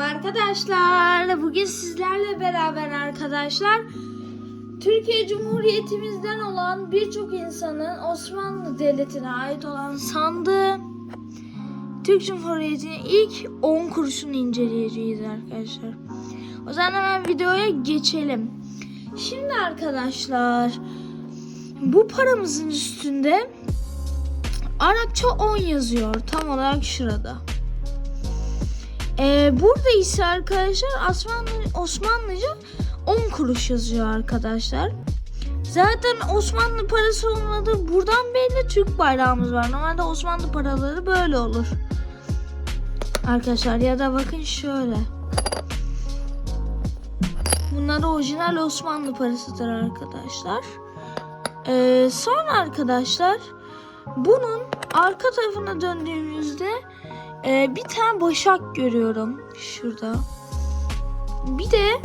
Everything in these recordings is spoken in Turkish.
Merhaba arkadaşlar. Bugün sizlerle beraber arkadaşlar Türkiye Cumhuriyetimizden olan birçok insanın Osmanlı Devleti'ne ait olan sandığı Türk Cumhuriyeti'nin ilk 10 kuruşunu inceleyeceğiz arkadaşlar. O zaman hemen videoya geçelim. Şimdi arkadaşlar bu paramızın üstünde Arapça 10 yazıyor tam olarak şurada. Ee, burada ise arkadaşlar Osmanlı, Osmanlıca 10 kuruş yazıyor arkadaşlar. Zaten Osmanlı parası olmadı. Buradan belli Türk bayrağımız var. Normalde Osmanlı paraları böyle olur. Arkadaşlar ya da bakın şöyle. Bunlar orijinal Osmanlı parasıdır arkadaşlar. Ee, sonra arkadaşlar bunun arka tarafına döndüğümüzde ee, bir tane başak görüyorum şurada. Bir de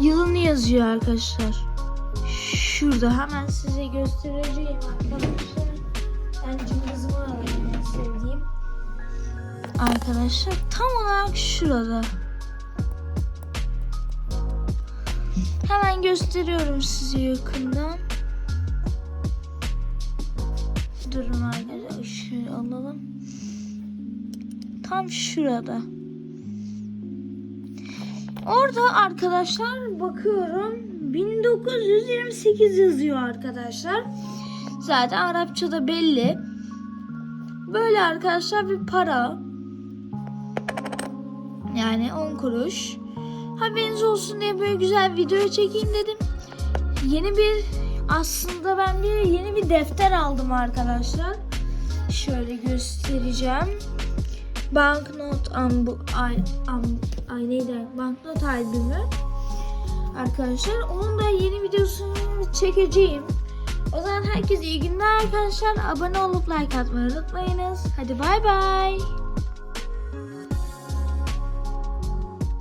yılını yazıyor arkadaşlar. Şurada hemen size göstereceğim arkadaşlar. Ben cımbızımı alayım sevdiğim. Arkadaşlar tam olarak şurada. Hemen gösteriyorum size yakından. Durun arkadaşlar ışığı alalım tam şurada. Orada arkadaşlar bakıyorum 1928 yazıyor arkadaşlar. Zaten Arapçada belli. Böyle arkadaşlar bir para. Yani 10 kuruş. Haberiniz olsun diye böyle güzel video çekeyim dedim. Yeni bir aslında ben bir yeni bir defter aldım arkadaşlar. Şöyle göstereceğim. Banknot ambu, ay, am, ay neydi? Banknot albümü. Arkadaşlar onun da yeni videosunu çekeceğim. O zaman herkese iyi günler arkadaşlar. Abone olup like atmayı unutmayınız. Hadi bay bay.